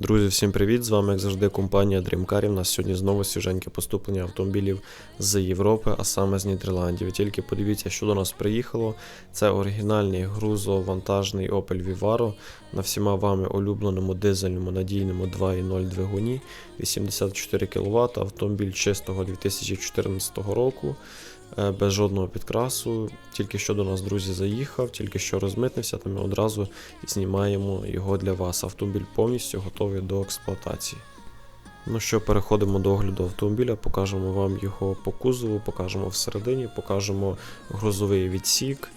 Друзі, всім привіт! З вами, як завжди, компанія Dreamcar. У нас сьогодні знову свіженьке поступлення автомобілів з Європи, а саме з Нідерландів. Тільки подивіться, що до нас приїхало. Це оригінальний грузовантажний Opel Vivaro на всіма вами улюбленому дизельному надійному 2.0 двигуні 84 кВт. Автомобіль чистого 2014 року. Е, Без жодного підкрасу, тільки що до нас, друзі, заїхав, тільки що розмитнився, то ми одразу знімаємо його для вас. Автомобіль повністю готовий до експлуатації. Ну що, переходимо до огляду автомобіля, покажемо вам його по кузову, покажемо всередині, покажемо грузовий відсік.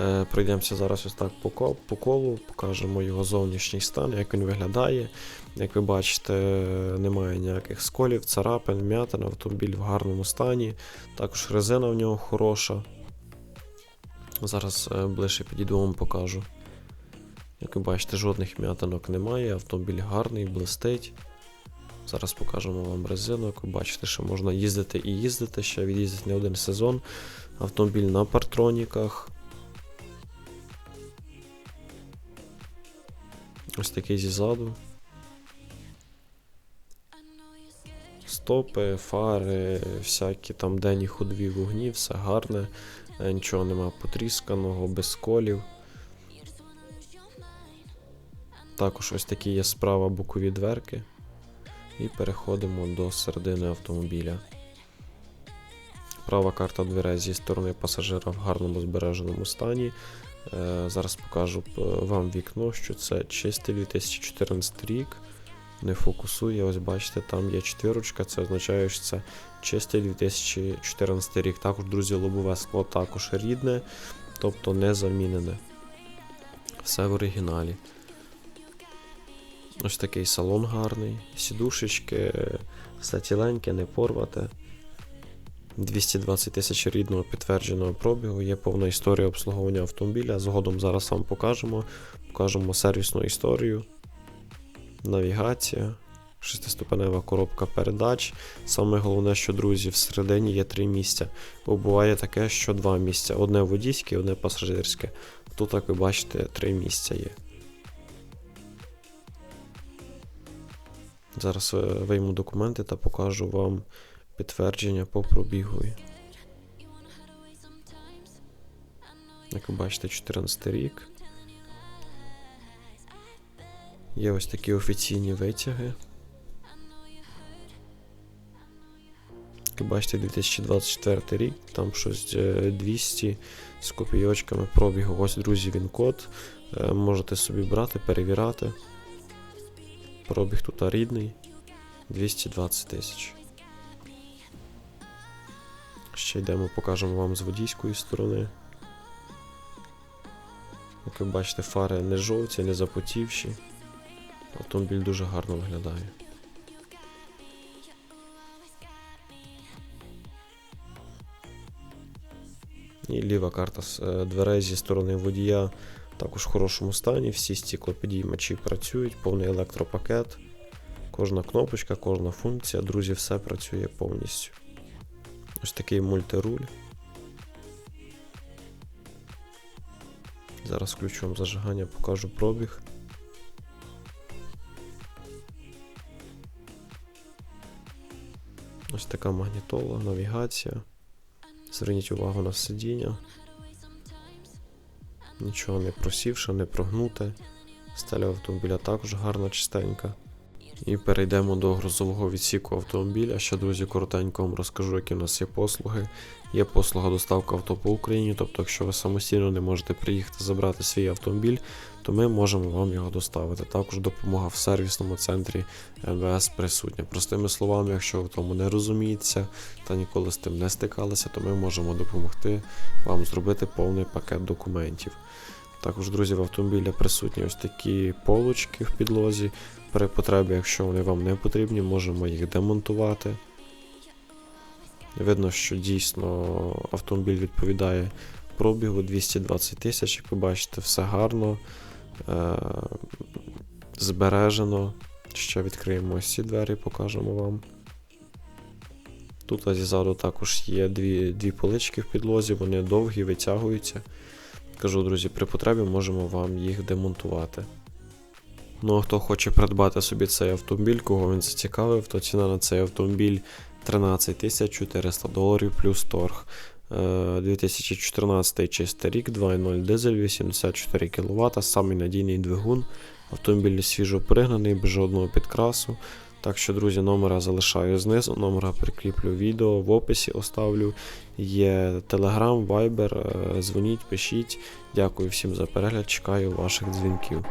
Е, Пройдемося зараз ось так по, ко- по колу, покажемо його зовнішній стан, як він виглядає. Як ви бачите, немає ніяких сколів, царапин, м'ятин, автомобіль в гарному стані. Також резина в нього хороша. Зараз е, ближче підійду вам покажу. Як ви бачите, жодних м'ятинок немає, автомобіль гарний, блистить. Зараз покажемо вам резину. Як ви бачите, що можна їздити і їздити, ще від'їздить не один сезон. Автомобіль на партроніках. Ось такий зізаду. Стопи, фари, всякі там денні ходові вогні, все гарне, е, нічого нема потрісканого, без колів. Також ось такі є справа бокові дверки. І переходимо до середини автомобіля. Права карта дверей зі сторони пасажира в гарному збереженому стані. Е, зараз покажу е, вам вікно, що це чистий 2014 рік. Не фокусує, ось бачите, там є четвірочка, це означає, що це чистий 2014 рік. Також, друзі, лобове скло також рідне, тобто не замінене. Все в оригіналі. Ось такий салон гарний, сідушечки, все ціленьке, не порвате. 220 тисяч рідного підтвердженого пробігу, є повна історія обслуговування автомобіля. Згодом зараз вам покажемо. Покажемо сервісну історію, навігація, шестиступенева коробка передач. Саме головне, що, друзі, всередині є три місця. Бо буває таке, що два місця: одне водійське, одне пасажирське. Тут, як ви бачите, три місця є. Зараз е, вийму документи та покажу вам підтвердження по пробігу. Як ви бачите, 14 рік. Є ось такі офіційні витяги. Як ви бачите, 2024 рік, там щось е, 200 з копійочками пробігу. Ось, друзі, він код. Е, Можете собі брати, перевіряти. Пробіг тут рідний 220 тисяч. Ще йдемо, покажемо вам з водійської сторони. Як ви бачите, фари не жовті, не запотівші. Автомобіль дуже гарно виглядає. І ліва карта з е, дверей зі сторони водія також в хорошому стані. Всі стіклопідіймачі працюють, повний електропакет. Кожна кнопочка, кожна функція, друзі, все працює повністю. Ось такий мультируль. Зараз включу вам зажигання, покажу пробіг. Ось така магнітола, навігація. Зверніть увагу на сидіння. Нічого не просівше, не прогнуте. Стеля автомобіля також гарна, чистенька. І перейдемо до грузового відсіку автомобіля. Ще, друзі, коротенько вам розкажу, які в нас є послуги. Є послуга доставка авто по Україні, тобто, якщо ви самостійно не можете приїхати забрати свій автомобіль, то ми можемо вам його доставити. Також допомога в сервісному центрі МВС присутня. Простими словами, якщо ви в тому не розумієтеся та ніколи з тим не стикалися, то ми можемо допомогти вам зробити повний пакет документів. Також, друзі, в автомобілі присутні ось такі полочки в підлозі. При потребі, якщо вони вам не потрібні, можемо їх демонтувати. Видно, що дійсно автомобіль відповідає пробігу 220 тисяч, як ви бачите, все гарно, е- збережено. Ще відкриємо ось ці двері, покажемо вам. Тут ззаду також є дві, дві полички в підлозі, вони довгі, витягуються. Кажу, друзі, при потребі можемо вам їх демонтувати. Ну а хто хоче придбати собі цей автомобіль, кого він зацікавив, то ціна на цей автомобіль 13 400 доларів плюс торг. Е, 2014 чистий рік, 2.0 дизель, 84 кВт, самий надійний двигун. Автомобіль свіжо пригнаний, без жодного підкрасу. Так що, друзі, номера залишаю знизу, номера прикріплю відео, в описі оставлю. Є Telegram, Viber, е, дзвоніть, пишіть. Дякую всім за перегляд, чекаю ваших дзвінків.